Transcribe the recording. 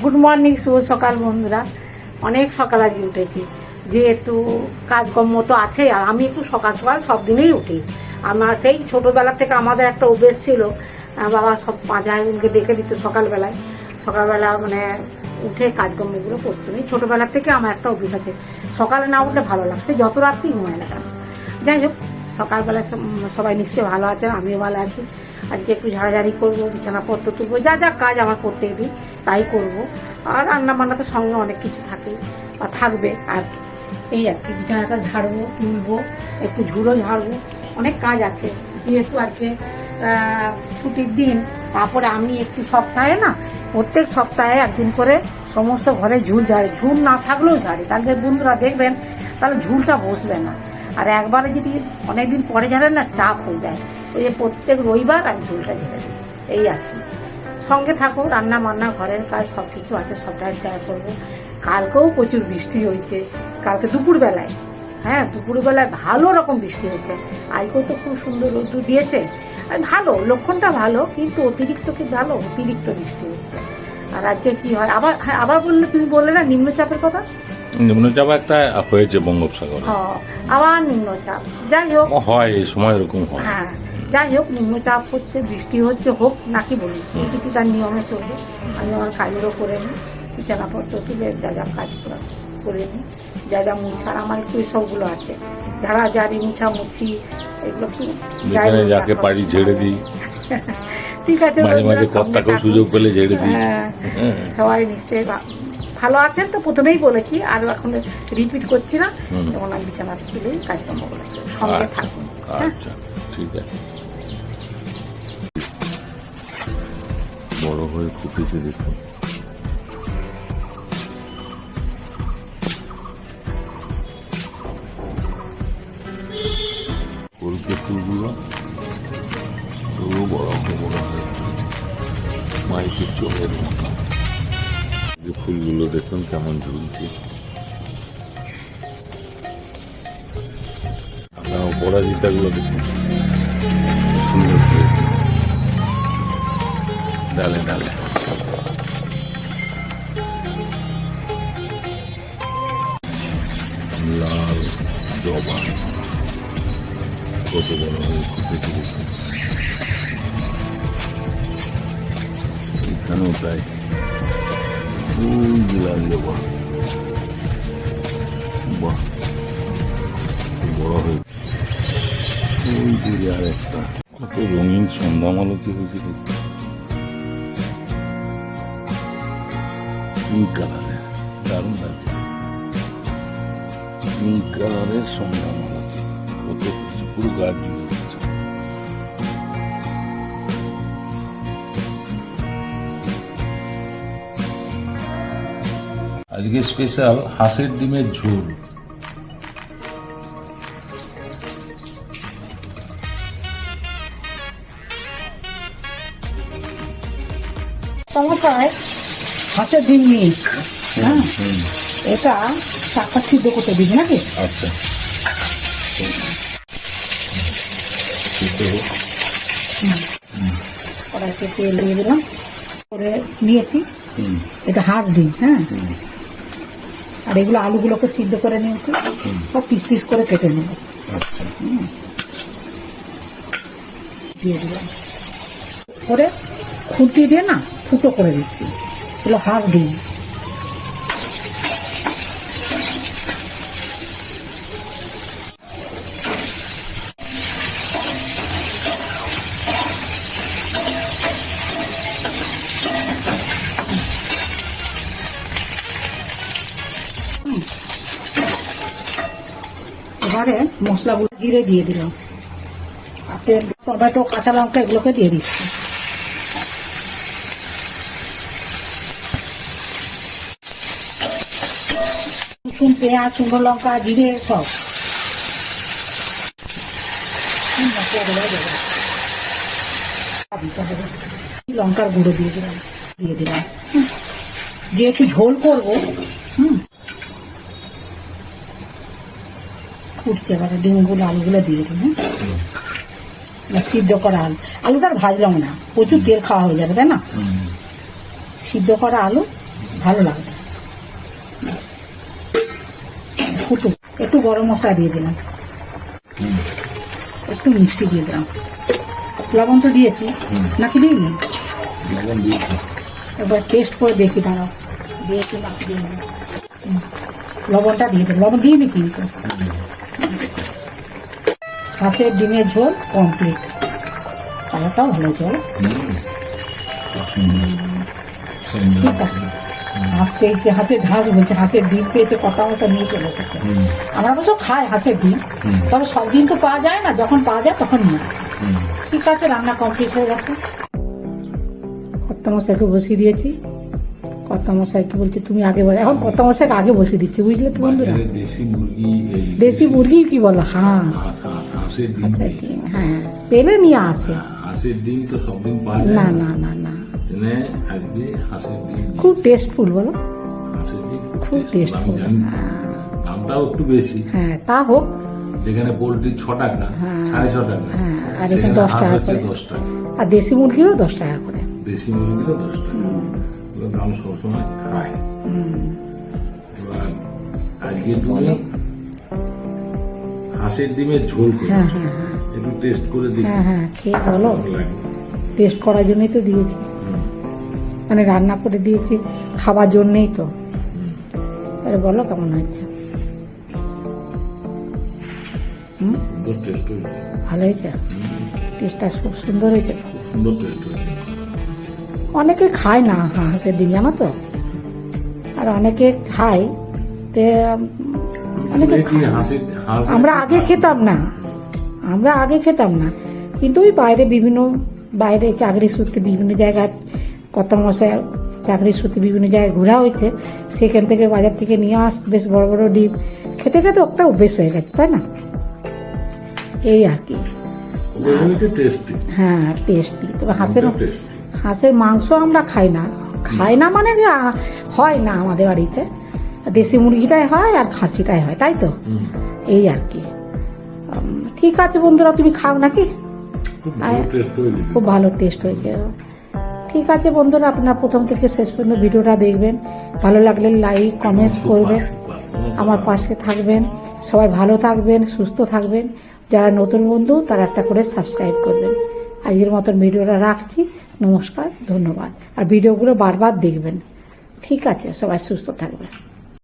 Good morning শুভ সকাল বন্ধুরা। অনেক সকাল আজকে উঠেছি। যেহেতু কাজকর্ম তো আছে, আর আমি একটু সকাল সকাল সব দিনেই উঠি। আমার সেই ছোটবেলা থেকে আমাদের একটা অভ্যেস ছিল বাবা সব পাঁচাকে দেখে দিত সকালবেলায়। সকালবেলা মানে উঠে কাজকর্মগুলো করতো। এই ছোটবেলা থেকে আমার একটা অভ্যেস আছে, সকালে না উঠলে ভালো লাগছে, যত রাত্রি ঘুমায় না কেন। যাই হোক, সকালবেলা সবাই নিশ্চয়ই ভালো আছে আমিও ভালো আছি। আজকে একটু ঝাড়াঝাড়ি করব, বিছানাপত্র তুলবো, যা যা কাজ আমার প্রত্যেক দিন। তাই করব। আর রান্না বান্না তো সঙ্গে অনেক কিছু থাকে বা থাকবে আর। এই আর কি, বিছানাটা ঝাড়বো, তুলবো, একটু ঝুড়ো ঝাড়বো, অনেক কাজ আছে। যেহেতু আজকে ছুটির দিন, তারপরে আমি একটু সপ্তাহে না, প্রত্যেক সপ্তাহে একদিন করে সমস্ত ঘরে ঝুল ঝাড়ে, ঝুল না থাকলেও ঝাড়ি। তাহলে বন্ধুরা দেখবেন, তাহলে ঝুলটা বসবে না। আর একবারে যদি অনেকদিন পরে ঝাড়েন না, চাপ হয়ে যায়। ওই যে প্রত্যেক রবিবার আমি ঝুলটা ঝেড়ে দিই। এই আর কি। সঙ্গে থাকো রান্না বান্না ঘরের কাজ সব কিছু আছে সবটাই শেয়ার করব। কালকেও প্রচুর বৃষ্টি হয়েছে। কালকে দুপুরবেলায় হ্যাঁ দুপুরবেলায় ভালো রকম বৃষ্টি হয়েছে। আজকেও তো খুব সুন্দর রোদ্দুর দিয়েছে। আর ভালো লক্ষণটা ভালো কিন্তু অতিরিক্ত কি ভালো? অতিরিক্ত বৃষ্টি হচ্ছে। আর আজকে কি হয়? আবার হ্যাঁ আবার বললে তুমি বললে না নিম্নচাপের কথা? নিম্নচাপ একটা হয়েছে বঙ্গোপসাগরে। আবার নিম্নচাপ। যাই হোক। হয় এই সময় এরকম হয়। হ্যাঁ যাই হোক নিম্নচাপ হচ্ছে বৃষ্টি হচ্ছে হোক নাকি বলি। কিছু তার নিয়মে চলবে। আমি আমার কাজেরও করে নিই বিছানাপত্র তুলে যা যা কাজ করা করে নিই। যা যা মুছার আমার একটু সবগুলো আছে। ঝাড়া ঝাড়ি মুছা মুছি এগুলো যাকে। পারি ঝেড়ে দিই। ঠিক আছে মাঝে মাঝে কর্তাকেও সুযোগ পেলে ঝেড়ে দিই। হ্যাঁ, হ্যাঁ। সবাই নিশ্চয়ই ভালো আছেন তো প্রথমেই বলেছি আর এখন রিপিট করছি না। তখন আমি বিছানা তুলে কাজকর্ম করেছি সঙ্গে আচ্ছা থাকুন। হ্যাঁ। আচ্ছা ঠিক আছে। বড় হয়ে ফুটেছে দেখুন। কলকে ফুলগুলো বড় বড় যে ফুলগুলো দেখুন, কেমন ঝুলছে। আপনার অপরাজিতাগুলো দেখুন। সুন্দর। ডালে ডালে লাল জবা। কত বড় এখানেও তাই। যে লাল জবা। বাহ বড় হয়ে ওই দূরে আর একটা। কত রঙিন সন্ধ্যা মালতি হয়েছে কালারের দারুণ পিঙ্ক কালারের পুরো আজকে স্পেশাল হাঁসের ডিমের ঝোল। হাঁসের ডিম নিয়ে হ্যাঁ? এটা শাকটা সিদ্ধ করতে দিবি নাকি? আচ্ছা। কড়াইতে তেল দিয়ে দিলাম। করে নিয়েছি। এটা হাঁস ডিম হ্যাঁ? আর এগুলো আলুগুলোকে সিদ্ধ করে নিয়েছি। সব পিস পিস করে কেটে নেব। আচ্ছা। দিয়ে দিলাম। করে খুঁটি দিয়ে না ফুটো করে দিচ্ছি। এগুলো হাঁস ডিম। এবারে মশলাগুলো জিরে দিয়ে দিলাম। আর তেল, টমেটো, কাঁচা লঙ্কা এগুলোকে দিয়ে দিচ্ছি। পেঁয়াজ শুকনো লঙ্কা জিরে সব। লঙ্কার গুঁড়ো দিয়ে দিলাম দিয়ে দিলাম হুম। একটু ঝোল করব হুম ফুটছে এবারে ডিমগুলো আলুগুলো দিয়ে দিন হ্যাঁ সিদ্ধ করা আলু আলুটা আর ভাজলাম না প্রচুর তেল খাওয়া হয়ে যাবে তাই না সিদ্ধ করা আলু ভালো লাগবে ফুটু। একটু গরম মশলা দিয়ে দিলাম। একটু মিষ্টি দিয়ে দিলাম। লবণ তো দিয়েছি। নাকি দিইনি? লবণ দিয়েছি। টেস্ট করে দেখি দাঁড়াও। দিয়ে কি নাকি লবণটা দিয়ে দেবো লবণ দিইনি কিন্তু। হাঁসের ডিমের ঝোল কমপ্লিট কালারটাও ভালো ঝোল। ঠিক আছে। হাঁস পেয়েছে হাঁসের ঘাস বলছে হাঁসের ডিম পেয়েছে কটা মশা নিয়ে চলে এসেছে। আমরা অবশ্য খাই হাঁসের ডিম তবে সব দিন তো পাওয়া যায় না যখন পাওয়া যায় তখন নিয়ে আসি। ঠিক আছে রান্না কমপ্লিট হয়ে গেছে। মশাইকে বসিয়ে দিয়েছি। কর্তা মশাই কি বলছে তুমি আগে বলো এখন মশাইকে আগে বসিয়ে দিচ্ছি বুঝলে তো বন্ধুরা? দেশি মুরগি দেশি মুরগি কি বলো? হাঁস হাঁস, হাঁস, হাঁসের। ডিম হ্যাঁ পেলে নিয়ে আসে। হাঁসের ডিম তো সব দিন না না না। না না আজকে হাঁসের ডিম খুব টেস্টফুল বলো। হাঁসের ডিম খুব টেস্টফুল দামটাও একটু বেশি। হ্যাঁ তা হোক। যেখানে পোলট্রি ছ টাকা হ্যাঁ। সাড়ে ছ টাকা হ্যাঁ, আর এখানে দশ টাকা করে। দশ টাকা। আর দেশি মুরগিরও দশ টাকা করে। দেশি মুরগিরও দশ টাকা। দাম সবসময় খায় এবার আজকে তুমি হাঁসের ডিমের ঝোল করে হ্যাঁ একটু টেস্ট করে দেখি। হ্যাঁ হ্যাঁ খেয়ে বলো। টেস্ট করার জন্যই তো দিয়েছি। মানে রান্না করে দিয়েছি খাবার জন্যই তো। বলো কেমন হয়েছে? ভালো হয়েছে? টেস্টটা খুব সুন্দর হয়েছে। অনেকে খায় না হাঁসের ডিম জানো তো? আর অনেকে খায় তে অনেকে। আমরা আগে খেতাম না। আমরা আগে খেতাম না। কিন্তু ওই বাইরে বিভিন্ন বাইরে চাকরি সূত্রে বিভিন্ন জায়গায় কত মশাই চাকরি সূত্রে বিভিন্ন জায়গায় ঘোরা হয়েছে সেখান থেকে বাজার থেকে নিয়ে আস বেশ বড় বড় ডিম। খেতে খেতে একটা অভ্যেস হয়ে গেছে তাই না? এই আর কি। হ্যাঁ টেস্টি তবে হাঁসের হাঁসের মাংস আমরা খাই না। খাই না মানে হয় না আমাদের বাড়িতে। দেশি মুরগিটাই হয় আর খাসিটাই হয় তাই তো? এই আর কি। ঠিক আছে বন্ধুরা তুমি খাও নাকি? খুব ভালো টেস্ট হয়েছে। ঠিক আছে বন্ধুরা আপনারা প্রথম থেকে শেষ পর্যন্ত ভিডিওটা দেখবেন। ভালো লাগলে লাইক কমেন্টস করবেন। আমার পাশে থাকবেন। সবাই ভালো থাকবেন সুস্থ থাকবেন। যারা নতুন বন্ধু তারা একটা করে সাবস্ক্রাইব করবেন। আজকের মতন ভিডিওটা রাখছি। নমস্কার ধন্যবাদ। আর ভিডিওগুলো বারবার দেখবেন। ঠিক আছে সবাই সুস্থ থাকবেন।